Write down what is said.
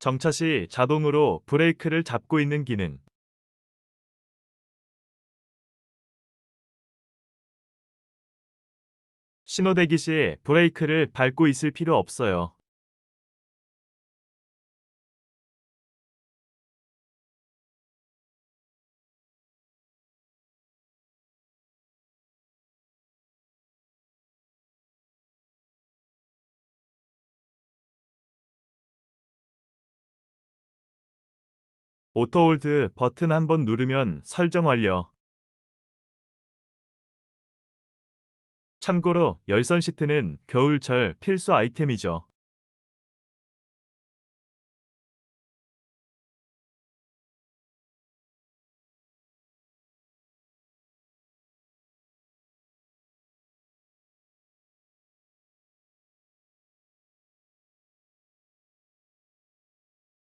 정차 시 자동으로 브레이크를 잡고 있는 기능. 신호대기 시 브레이크를 밟고 있을 필요 없어요. 오토홀드 버튼 한번 누르면 설정 완료. 참고로 열선 시트는 겨울철 필수 아이템이죠.